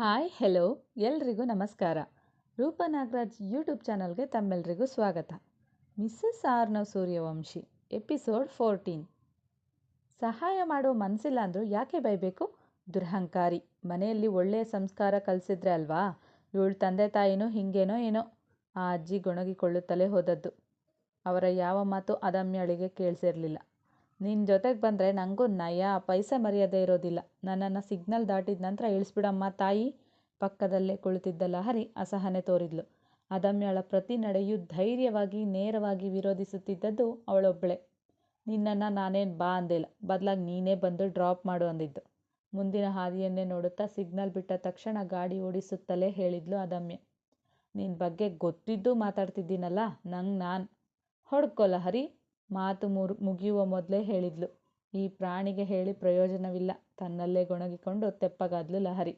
Hi, hello, ಎಲ್ರಿಗೂ ನಮಸ್ಕಾರ. ರೂಪ ನಾಗರಾಜ್ ಯೂಟ್ಯೂಬ್ ಚಾನಲ್ಗೆ ತಮ್ಮೆಲ್ಲರಿಗೂ ಸ್ವಾಗತ. Mrs Arnav Suryavanshi, episode fourteen. ಸಹಾಯ ಮಾಡೋ ಮನಸ್ಸಿಲ್ಲ ಅಂದರೂ ಯಾಕೆ ಬೈಬೇಕು? ದುರಹಂಕಾರಿ. ಮನೆಯಲ್ಲಿ ಒಳ್ಳೆಯ ಸಂಸ್ಕಾರ ಕಲಿಸಿದ್ರೆ ಅಲ್ವಾ? ಇವಳು ತಂದೆ ತಾಯಿನೂ, ಹಿಂಗೇನೋ ಏನೋ? ಆ ಅಜ್ಜಿ ಗೊಣಗಿಕೊಳ್ಳುತ್ತಲೇ ಹೋದದ್ದು. ಅವರ ಯಾವ ಮಾತು ಅದಮ್ಯಳಿಗೆ ಕೇಳಿಸಿರಲಿಲ್ಲ. ನಿನ್ನ ಜೊತೆಗೆ ಬಂದರೆ ನನಗೂ ನಯ, ಪೈಸೆ ಮರ್ಯಾದೆ ಇರೋದಿಲ್ಲ. ನನ್ನನ್ನು ಸಿಗ್ನಲ್ ದಾಟಿದ ನಂತರ ಇಳಿಸ್ಬಿಡಮ್ಮ ತಾಯಿ. ಪಕ್ಕದಲ್ಲೇ ಕುಳಿತಿದ್ದ ಲಹರಿ ಅಸಹನೆ ತೋರಿದ್ಲು. ಅದಮ್ಯಳ ಪ್ರತಿ ನಡೆಯೂ ಧೈರ್ಯವಾಗಿ, ನೇರವಾಗಿ ವಿರೋಧಿಸುತ್ತಿದ್ದದ್ದು ಅವಳೊಬ್ಬಳೆ ನಿನ್ನನ್ನು ನಾನೇನು ಬಾ ಅಂದಿಲ್ಲ. ಬದಲಾಗಿ ನೀನೇ ಬಂದು ಡ್ರಾಪ್ ಮಾಡು ಅಂದಿದ್ದು. ಮುಂದಿನ ಹಾದಿಯನ್ನೇ ನೋಡುತ್ತಾ ಸಿಗ್ನಲ್ ಬಿಟ್ಟ ತಕ್ಷಣ ಗಾಡಿ ಓಡಿಸುತ್ತಲೇ ಹೇಳಿದ್ಲು ಅದಮ್ಯ. ನಿನ್ನ ಬಗ್ಗೆ ಗೊತ್ತಿದ್ದು ಮಾತಾಡ್ತಿದ್ದೀನಲ್ಲ, ನಂಗೆ ನಾನು. ಹೊಡ್ಕೊಲ್ಲ ಲಹರಿ ಮಾತು ಮುರು, ಮುಗಿಯುವ ಮೊದಲೇ ಹೇಳಿದ್ಲು. ಈ ಪ್ರಾಣಿಗೆ ಹೇಳಿ ಪ್ರಯೋಜನವಿಲ್ಲ. ತನ್ನಲ್ಲೇ ಗೊಣಗಿಕೊಂಡು ತೆಪ್ಪಗಾದ್ಲು ಲಹರಿ.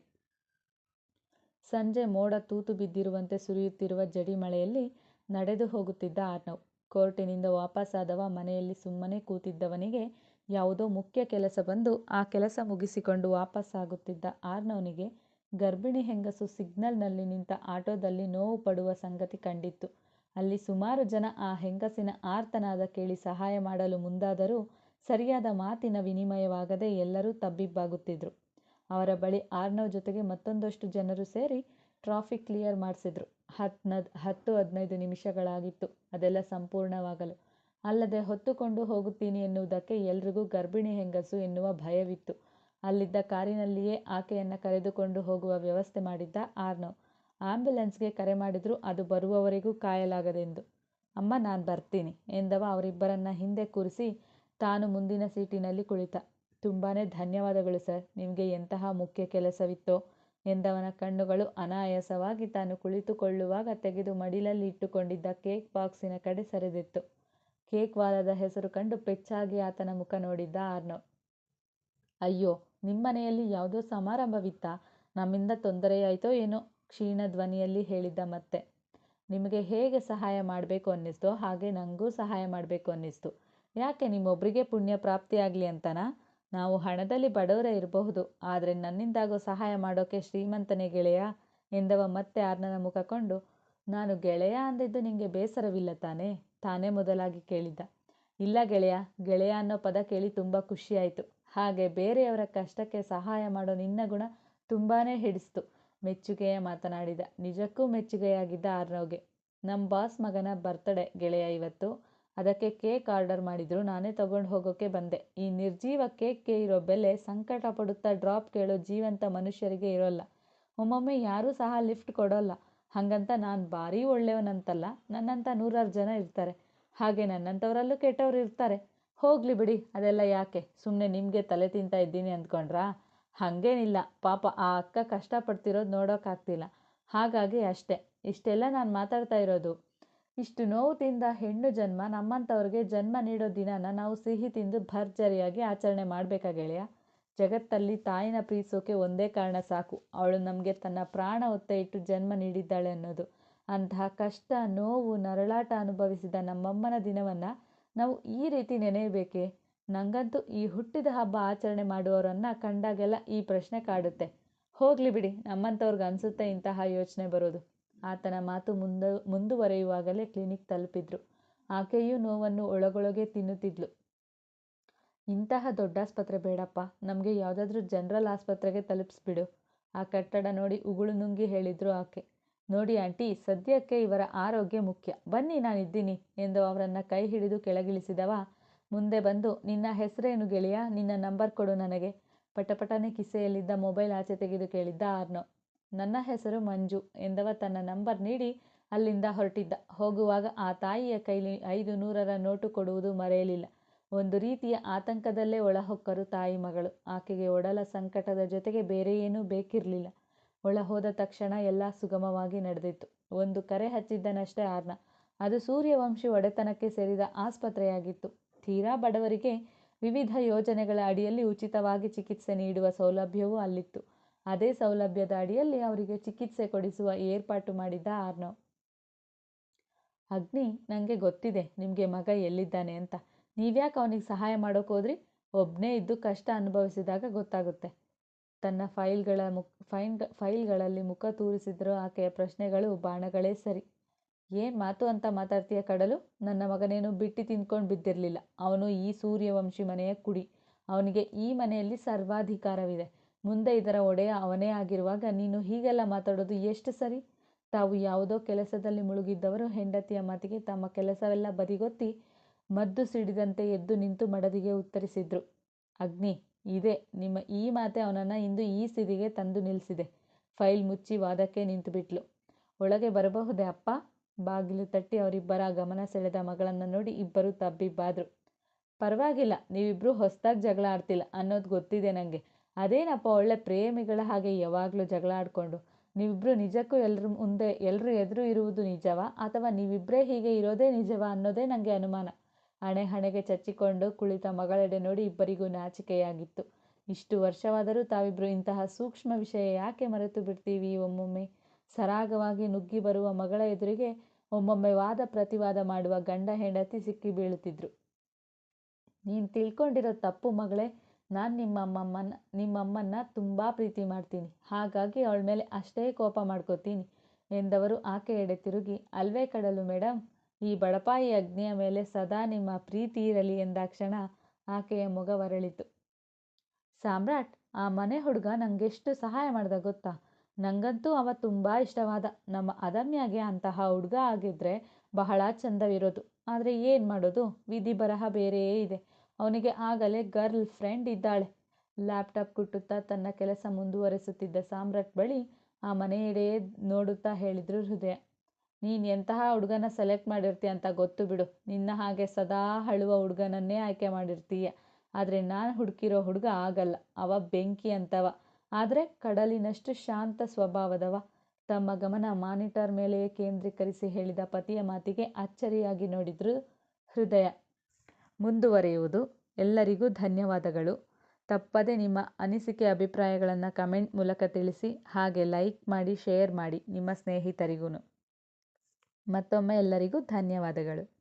ಸಂಜೆ ಮೋಡ ತೂತು ಬಿದ್ದಿರುವಂತೆ ಸುರಿಯುತ್ತಿರುವ ಜಡಿ ಮಳೆಯಲ್ಲಿ ನಡೆದು ಹೋಗುತ್ತಿದ್ದ ಆರ್ನವ್. ಕೋರ್ಟಿನಿಂದ ವಾಪಸ್ಸಾದವ ಮನೆಯಲ್ಲಿ ಸುಮ್ಮನೆ ಕೂತಿದ್ದವನಿಗೆ ಯಾವುದೋ ಮುಖ್ಯ ಕೆಲಸ ಬಂದು ಆ ಕೆಲಸ ಮುಗಿಸಿಕೊಂಡು ವಾಪಸ್ಸಾಗುತ್ತಿದ್ದ ಆರ್ನವನಿಗೆ ಗರ್ಭಿಣಿ ಹೆಂಗಸು ಸಿಗ್ನಲ್ನಲ್ಲಿ ನಿಂತ ಆಟೋದಲ್ಲಿ ನೋವು ಪಡುವ ಸಂಗತಿ ಕಂಡಿತ್ತು. ಅಲ್ಲಿ ಸುಮಾರು ಜನ ಆ ಹೆಂಗಸಿನ ಆರ್ತನಾದ ಕೇಳಿ ಸಹಾಯ ಮಾಡಲು ಮುಂದಾದರೂ ಸರಿಯಾದ ಮಾತಿನ ವಿನಿಮಯವಾಗದೆ ಎಲ್ಲರೂ ತಬ್ಬಿಬ್ಬಾಗುತ್ತಿದ್ರು. ಅವರ ಬಳಿ ಆರ್ನವ್ ಜೊತೆಗೆ ಮತ್ತೊಂದಷ್ಟು ಜನರು ಸೇರಿ ಟ್ರಾಫಿಕ್ ಕ್ಲಿಯರ್ ಮಾಡಿಸಿದ್ರು. ಹತ್ನದ್ ಹತ್ತು ಹದಿನೈದು ನಿಮಿಷಗಳಾಗಿತ್ತು. ಅದೆಲ್ಲ ಸಂಪೂರ್ಣವಾಗಲು. ಅಲ್ಲದೆ ಹೊತ್ತುಕೊಂಡು ಹೋಗುತ್ತೀನಿ ಎನ್ನುವುದಕ್ಕೆ ಎಲ್ರಿಗೂ ಗರ್ಭಿಣಿ ಹೆಂಗಸು ಎನ್ನುವ ಭಯವಿತ್ತು. ಅಲ್ಲಿದ್ದ ಕಾರಿನಲ್ಲಿಯೇ ಆಕೆಯನ್ನು ಕರೆದುಕೊಂಡು ಹೋಗುವ ವ್ಯವಸ್ಥೆ ಮಾಡಿದ್ದ ಆರ್ನವ್. ಆಂಬ್ಯುಲೆನ್ಸ್ಗೆ ಕರೆ ಮಾಡಿದ್ರು, ಅದು ಬರುವವರೆಗೂ ಕಾಯಲಾಗದೆಂದು. ಅಮ್ಮ, ನಾನು ಬರ್ತೀನಿ, ಎಂದವ ಅವರಿಬ್ಬರನ್ನ ಹಿಂದೆ ಕೂರಿಸಿ ತಾನು ಮುಂದಿನ ಸೀಟಿನಲ್ಲಿ ಕುಳಿತ. ತುಂಬಾ ಧನ್ಯವಾದಗಳು ಸರ್, ನಿಮಗೆ ಎಂತಹ ಮುಖ್ಯ ಕೆಲಸವಿತ್ತೋ, ಎಂದವನ ಕಣ್ಣುಗಳು ಅನಾಯಾಸವಾಗಿ ತಾನು ಕುಳಿತುಕೊಳ್ಳುವಾಗ ತೆಗೆದು ಮಡಿಲಲ್ಲಿ ಇಟ್ಟುಕೊಂಡಿದ್ದ ಕೇಕ್ ಬಾಕ್ಸಿನ ಕಡೆ ಸರಿದಿತ್ತು. ಕೇಕ್ ವಾಲದ ಹೆಸರು ಕಂಡು ಪೆಚ್ಚಾಗಿ ಆತನ ಮುಖ ನೋಡಿದ್ದ ಆರ್ನವ್ ಅಯ್ಯೋ, ನಿಮ್ಮನೆಯಲ್ಲಿ ಯಾವುದೋ ಸಮಾರಂಭವಿತ್ತಾ? ನಮ್ಮಿಂದ ತೊಂದರೆಯಾಯಿತೋ ಏನೋ? ಕ್ಷೀಣ ಧ್ವನಿಯಲ್ಲಿ ಹೇಳಿದ್ದ ಮತ್ತೆ. ನಿಮಗೆ ಹೇಗೆ ಸಹಾಯ ಮಾಡಬೇಕು ಅನ್ನಿಸ್ತೋ? ಹಾಗೆ ನನಗೂ ಸಹಾಯ ಮಾಡಬೇಕು ಅನ್ನಿಸ್ತು. ಯಾಕೆ ನಿಮ್ಮೊಬ್ಬರಿಗೆ ಪುಣ್ಯ ಪ್ರಾಪ್ತಿಯಾಗಲಿ ಅಂತನಾ? ನಾವು ಹಣದಲ್ಲಿ ಬಡವರೇ ಇರಬಹುದು. ಆದರೆ ನನ್ನಿಂದಾಗೋ ಸಹಾಯ ಮಾಡೋಕೆ ಶ್ರೀಮಂತನೇ ಗೆಳೆಯ? ಎಂದವ ಮತ್ತೆ ಆರ್ನನ ಮುಖ ಕೊಂಡು. ನಾನು ಗೆಳೆಯ ಅಂದಿದ್ದು ನಿಮಗೆ ಬೇಸರವಿಲ್ಲ ತಾನೇ? ತಾನೇ ಮೊದಲಾಗಿ ಕೇಳಿದ್ದ. ಇಲ್ಲ ಗೆಳೆಯ ಗೆಳೆಯ ಅನ್ನೋ ಪದ ಕೇಳಿ ತುಂಬ ಖುಷಿಯಾಯಿತು. ಹಾಗೆ ಬೇರೆಯವರ ಕಷ್ಟಕ್ಕೆ ಸಹಾಯ ಮಾಡೋ ನಿನ್ನ ಗುಣ ತುಂಬಾ ಹಿಡಿಸ್ತು. ಮೆಚ್ಚುಗೆಯ ಮಾತನಾಡಿದ. ನಿಜಕ್ಕೂ ಮೆಚ್ಚುಗೆಯಾಗಿದ್ದ ಆರ್ನವ್ಗೆ. ನಮ್ಮ ಬಾಸ್ ಮಗನ ಬರ್ತಡೇ ಗೆಳೆಯ ಇವತ್ತು. ಅದಕ್ಕೆ ಕೇಕ್ ಆರ್ಡರ್ ಮಾಡಿದ್ರು. ನಾನೇ ತಗೊಂಡು ಹೋಗೋಕೆ ಬಂದೆ. ಈ ನಿರ್ಜೀವ ಕೇಕ್ಗೆ ಇರೋ ಬೆಲೆ ಸಂಕಟ ಪಡುತ್ತಾ ಡ್ರಾಪ್ ಕೇಳೋ ಜೀವಂತ ಮನುಷ್ಯರಿಗೆ ಇರೋಲ್ಲ. ಒಮ್ಮೊಮ್ಮೆ ಯಾರೂ ಸಹ ಲಿಫ್ಟ್ ಕೊಡೋಲ್ಲ. ಹಾಗಂತ ನಾನು ಭಾರೀ ಒಳ್ಳೆಯವನಂತಲ್ಲ ನನ್ನಂಥ ನೂರಾರು ಜನ ಇರ್ತಾರೆ. ಹಾಗೆ ನನ್ನಂಥವರಲ್ಲೂ ಕೆಟ್ಟವ್ರು ಇರ್ತಾರೆ. ಹೋಗಲಿ ಬಿಡಿ. ಅದೆಲ್ಲ ಯಾಕೆ? ಸುಮ್ಮನೆ ನಿಮಗೆ ತಲೆ ತಿಂತಾ ಇದ್ದೀನಿ ಅಂದ್ಕೊಂಡ್ರಾ? ಹಾಗೇನಿಲ್ಲ. ಪಾಪ ಆ ಅಕ್ಕ ಕಷ್ಟಪಡ್ತಿರೋದು ನೋಡೋಕ್ಕಾಗ್ತಿಲ್ಲ ಹಾಗಾಗಿ ಅಷ್ಟೆ. ಇಷ್ಟೆಲ್ಲ ನಾನು ಮಾತಾಡ್ತಾ ಇರೋದು. ಇಷ್ಟು ನೋವು ತಿಂದ ಹೆಣ್ಣು ಜನ್ಮ, ನಮ್ಮಂಥವ್ರಿಗೆ ಜನ್ಮ ನೀಡೋ ದಿನನ ನಾವು ಸಿಹಿ ತಿಂದು ಭರ್ಜರಿಯಾಗಿ ಆಚರಣೆ ಮಾಡಬೇಕಾ ಗೆಳೆಯ? ಜಗತ್ತಲ್ಲಿ ತಾಯಿನ ಪ್ರೀತಿಸೋಕೆ ಒಂದೇ ಕಾರಣ ಸಾಕು. ಅವಳು ನಮಗೆ ತನ್ನ ಪ್ರಾಣ ಒತ್ತೆ ಇಟ್ಟು ಜನ್ಮ ನೀಡಿದ್ದಾಳೆ ಅನ್ನೋದು. ಅಂತಹ ಕಷ್ಟ, ನೋವು, ನರಳಾಟ ಅನುಭವಿಸಿದ ನಮ್ಮಮ್ಮನ ದಿನವನ್ನು ನಾವು ಈ ರೀತಿ ನೆನೆಯಬೇಕೇ? ನನಗಂತೂ ಈ ಹುಟ್ಟಿದ ಹಬ್ಬ ಆಚರಣೆ ಮಾಡುವವರನ್ನ ಕಂಡಾಗೆಲ್ಲ ಈ ಪ್ರಶ್ನೆ ಕಾಡುತ್ತೆ. ಹೋಗ್ಲಿ ಬಿಡಿ ನಮ್ಮಂಥವ್ರಿಗೆ ಅನಿಸುತ್ತೆ ಇಂತಹ ಯೋಚನೆ ಬರೋದು. ಆತನ ಮಾತು ಮುಂದ, ಮುಂದುವರೆಯುವಾಗಲೇ ಕ್ಲಿನಿಕ್ ತಲುಪಿದ್ರು. ಆಕೆಯೂ ನೋವನ್ನು ಒಳಗೊಳಗೆ ತಿನ್ನುತ್ತಿದ್ಲು. ಇಂತಹ ದೊಡ್ಡ ಆಸ್ಪತ್ರೆ ಬೇಡಪ್ಪ, ನಮಗೆ ಯಾವುದಾದ್ರೂ ಜನರಲ್ ಆಸ್ಪತ್ರೆಗೆ ತಲುಪಿಸ್ಬಿಡು. ಆ ಕಟ್ಟಡ ನೋಡಿ ಉಗುಳು ನುಂಗಿ ಹೇಳಿದ್ರು ಆಕೆ. ನೋಡಿ ಆಂಟಿ, ಸದ್ಯಕ್ಕೆ ಇವರ ಆರೋಗ್ಯ ಮುಖ್ಯ. ಬನ್ನಿ ನಾನಿದ್ದೀನಿ ಎಂದು ಅವರನ್ನು ಕೈ ಹಿಡಿದು ಕೆಳಗಿಳಿಸಿದವ ಮುಂದೆ ಬಂದು, ನಿನ್ನ ಹೆಸರೇನು ಗೆಳೆಯ? ನಿನ್ನ ನಂಬರ್ ಕೊಡು ನನಗೆ. ಪಟಪಟನೆ ಕಿಸೆಯಲ್ಲಿದ್ದ ಮೊಬೈಲ್ ಆಚೆ ತೆಗೆದು ಕೇಳಿದ್ದ ಆರ್ನೋ. ನನ್ನ ಹೆಸರು ಮಂಜು ಎಂದವ ತನ್ನ ನಂಬರ್ ನೀಡಿ ಅಲ್ಲಿಂದ ಹೊರಟಿದ್ದ. ಹೋಗುವಾಗ ಆ ತಾಯಿಯ ಕೈಲಿ ಐದು ನೂರರ ನೋಟು ಕೊಡುವುದು ಮರೆಯಲಿಲ್ಲ. ಒಂದು ರೀತಿಯ ಆತಂಕದಲ್ಲೇ ಒಳಹೊಕ್ಕರು ತಾಯಿ ಮಗಳು. ಆಕೆಗೆ ಒಡಲ ಸಂಕಟದ ಜೊತೆಗೆ ಬೇರೆ ಏನೂ ಬೇಕಿರಲಿಲ್ಲ. ಒಳಹೋದ ತಕ್ಷಣ ಎಲ್ಲ ಸುಗಮವಾಗಿ ನಡೆದಿತ್ತು. ಒಂದು ಕರೆ ಹಚ್ಚಿದ್ದನಷ್ಟೇ ಆರ್ನ. ಅದು ಸೂರ್ಯವಂಶಿ ಒಡೆತನಕ್ಕೆ ಸೇರಿದ ಆಸ್ಪತ್ರೆಯಾಗಿತ್ತು. ತೀರಾ ಬಡವರಿಗೆ ವಿವಿಧ ಯೋಜನೆಗಳ ಅಡಿಯಲ್ಲಿ ಉಚಿತವಾಗಿ ಚಿಕಿತ್ಸೆ ನೀಡುವ ಸೌಲಭ್ಯವೂ ಅಲ್ಲಿತ್ತು. ಅದೇ ಸೌಲಭ್ಯದ ಅಡಿಯಲ್ಲಿ ಅವರಿಗೆ ಚಿಕಿತ್ಸೆ ಕೊಡಿಸುವ ಏರ್ಪಾಟು ಮಾಡಿದ್ದ ಆರ್ನವ್ ಅಗ್ನಿ ನನಗೆ ಗೊತ್ತಿದೆ, ನಿಮಗೆ ಮಗ ಎಲ್ಲಿದ್ದಾನೆ ಅಂತ. ನೀವ್ಯಾಕೆ ಅವನಿಗೆ ಸಹಾಯ ಮಾಡೋಕೋದ್ರಿ ಒಬ್ನೇ ಇದ್ದು ಕಷ್ಟ ಅನುಭವಿಸಿದಾಗ ಗೊತ್ತಾಗುತ್ತೆ. ತನ್ನ ಫೈಲ್ಗಳ ಮುಖ ಫೈನ್ ಫೈಲ್ಗಳಲ್ಲಿ ಮುಖ ತೂರಿಸಿದ್ರೂ ಆಕೆಯ ಪ್ರಶ್ನೆಗಳು ಬಾಣಗಳೇ ಸರಿ. ಏನು ಮಾತು ಅಂತ ಮಾತಾಡ್ತೀಯ ಕಡಲು? ನನ್ನ ಮಗನೇನು ಬಿಟ್ಟು ತಿಂದ್ಕೊಂಡು ಬಿದ್ದಿರಲಿಲ್ಲ. ಅವನು ಈ ಸೂರ್ಯವಂಶಿ ಮನೆಯ ಕುಡಿ. ಅವನಿಗೆ ಈ ಮನೆಯಲ್ಲಿ ಸರ್ವಾಧಿಕಾರವಿದೆ. ಮುಂದೆ ಇದರ ಒಡೆಯ ಅವನೇ ಆಗಿರುವಾಗ ನೀನು ಹೀಗೆಲ್ಲ ಮಾತಾಡೋದು ಎಷ್ಟು ಸರಿ? ತಾವು ಯಾವುದೋ ಕೆಲಸದಲ್ಲಿ ಮುಳುಗಿದ್ದವರು ಹೆಂಡತಿಯ ಮಾತಿಗೆ ತಮ್ಮ ಕೆಲಸವೆಲ್ಲ ಬದಿಗೊತ್ತಿ ಮದ್ದು ಸಿಡಿದಂತೆ ಎದ್ದು ನಿಂತು ಮಡದಿಗೆ ಉತ್ತರಿಸಿದ್ರು. ಅಗ್ನಿ, ಇದೆ. ನಿಮ್ಮ ಈ ಮಾತೆ ಅವನನ್ನು ಇಂದು ಈ ಸಿದಿಗೆ ತಂದು ನಿಲ್ಲಿಸಿದೆ ಫೈಲ್ ಮುಚ್ಚಿ ವಾದಕ್ಕೆ ನಿಂತುಬಿಟ್ಲು. ಒಳಗೆ ಬರಬಹುದೇ ಅಪ್ಪ? ಬಾಗಿಲು ತಟ್ಟಿ ಅವರಿಬ್ಬರ ಗಮನ ಸೆಳೆದ ಮಗಳನ್ನು ನೋಡಿ ಇಬ್ಬರು ತಬ್ಬಿಬ್ಬಾದ್ರು. ಪರವಾಗಿಲ್ಲ ನೀವಿಬ್ಬರು ಹೊಸ್ದಾಗಿ ಜಗಳ ಆಡ್ತಿಲ್ಲ ಅನ್ನೋದು ಗೊತ್ತಿದೆ ನನಗೆ ಅದೇನಪ್ಪ ಒಳ್ಳೆ ಪ್ರೇಮಿಗಳ ಹಾಗೆ ಯಾವಾಗಲೂ ಜಗಳ ಆಡಿಕೊಂಡು? ನೀವಿಬ್ಬರು ನಿಜಕ್ಕೂ ಎಲ್ಲರ ಮುಂದೆ ಎಲ್ಲರೂ ಎದುರು ಇರುವುದು ನಿಜವಾ? ಅಥವಾ ನೀವಿಬ್ಬರೇ ಹೀಗೆ ಇರೋದೇ ನಿಜವಾ ಅನ್ನೋದೇ ನನಗೆ ಅನುಮಾನ. ಹಣೆ ಹಣೆಗೆ ಚಚ್ಚಿಕೊಂಡು ಕುಳಿತ ಮಗಳೆಡೆ ನೋಡಿ ಇಬ್ಬರಿಗೂ ನಾಚಿಕೆಯಾಗಿತ್ತು. ಇಷ್ಟು ವರ್ಷವಾದರೂ ತಾವಿಬ್ಬರು ಇಂತಹ ಸೂಕ್ಷ್ಮ ವಿಷಯ ಯಾಕೆ ಮರೆತು ಬಿಡ್ತೀವಿ ಒಮ್ಮೊಮ್ಮೆ? ಸರಾಗವಾಗಿ ನುಗ್ಗಿ ಬರುವ ಮಗಳ ಎದುರಿಗೆ ಒಮ್ಮೊಮ್ಮೆ ವಾದ ಪ್ರತಿವಾದ ಮಾಡುವ ಗಂಡ ಹೆಂಡತಿ ಸಿಕ್ಕಿ ಬೀಳುತ್ತಿದ್ರು. ನೀನು ತಿಳ್ಕೊಂಡಿರೋ ತಪ್ಪು ಮಗಳೇ, ನಾನು ನಿಮ್ಮಮ್ಮಮ್ಮನ, ನಿಮ್ಮಮ್ಮನ್ನ ತುಂಬ ಪ್ರೀತಿ ಮಾಡ್ತೀನಿ. ಹಾಗಾಗಿ ಅವಳ ಮೇಲೆ ಅಷ್ಟೇ ಕೋಪ ಮಾಡ್ಕೋತೀನಿ ಎಂದವರು ಆಕೆ ಎಡೆ ತಿರುಗಿ, ಅಲ್ವೇ ಕಡಲು ಮೇಡಮ್ ಈ ಬಡಪಾಯಿ ಅಗ್ನಿಯ ಮೇಲೆ ಸದಾ ನಿಮ್ಮ ಪ್ರೀತಿ ಇರಲಿ ಎಂದಾಕ್ಷಣ ಆಕೆಯ ಮೊಗವರಳಿತು ಸಾಮ್ರಾಟ್, ಆ ಮನೆ ಹುಡುಗ ನನಗೆಷ್ಟು ಸಹಾಯ ಮಾಡ್ದ ಗೊತ್ತಾ? ನನಗಂತೂ ಅವ ತುಂಬ ಇಷ್ಟವಾದ. ನಮ್ಮ ಅದಮ್ಯಾಗೆ ಅಂತಹ ಹುಡುಗ ಆಗಿದ್ರೆ ಬಹಳ ಚಂದವಿರೋದು. ಆದರೆ ಏನು ಮಾಡೋದು? ವಿಧಿ ಬರಹ ಬೇರೆಯೇ ಇದೆ. ಅವನಿಗೆ ಆಗಲೇ ಗರ್ಲ್ ಫ್ರೆಂಡ್ ಇದ್ದಾಳೆ. ಲ್ಯಾಪ್ಟಾಪ್ ಕುಟ್ಟುತ್ತಾ ತನ್ನ ಕೆಲಸ ಮುಂದುವರೆಸುತ್ತಿದ್ದ ಸಾಮ್ರಾಟ್ ಬಳಿ ಆ ಮನೆಯೆಡೆಯೇ ನೋಡುತ್ತಾ ಹೇಳಿದ್ರು ಹೃದಯ. ನೀನು ಎಂತಹ ಹುಡುಗನ ಸೆಲೆಕ್ಟ್ ಮಾಡಿರ್ತೀಯ ಅಂತ ಗೊತ್ತು ಬಿಡು. ನಿನ್ನ ಹಾಗೆ ಸದಾ ಹಳುವ ಹುಡುಗನನ್ನೇ ಆಯ್ಕೆ ಮಾಡಿರ್ತೀಯ. ಆದರೆ ನಾನು ಹುಡುಕಿರೋ ಹುಡುಗ ಆಗಲ್ಲ. ಅವ ಬೆಂಕಿ ಅಂತವ. ಆದರೆ ಕಡಲಿನಷ್ಟು ಶಾಂತ ಸ್ವಭಾವದವ. ತಮ್ಮ ಗಮನ ಮಾನಿಟರ್ ಮೇಲೆಯೇ ಕೇಂದ್ರೀಕರಿಸಿ ಹೇಳಿದ ಪತಿಯ ಮಾತಿಗೆ ಅಚ್ಚರಿಯಾಗಿ ನೋಡಿದ್ರು ಹೃದಯ. ಮುಂದುವರಿಯುವುದು. ಎಲ್ಲರಿಗೂ ಧನ್ಯವಾದಗಳು. ತಪ್ಪದೆ ನಿಮ್ಮ ಅನಿಸಿಕೆ ಅಭಿಪ್ರಾಯಗಳನ್ನು ಕಮೆಂಟ್ ಮೂಲಕ ತಿಳಿಸಿ, ಹಾಗೆ ಲೈಕ್ ಮಾಡಿ, ಶೇರ್ ಮಾಡಿ ನಿಮ್ಮ ಸ್ನೇಹಿತರಿಗೂ ಮತ್ತೊಮ್ಮೆ ಎಲ್ಲರಿಗೂ ಧನ್ಯವಾದಗಳು.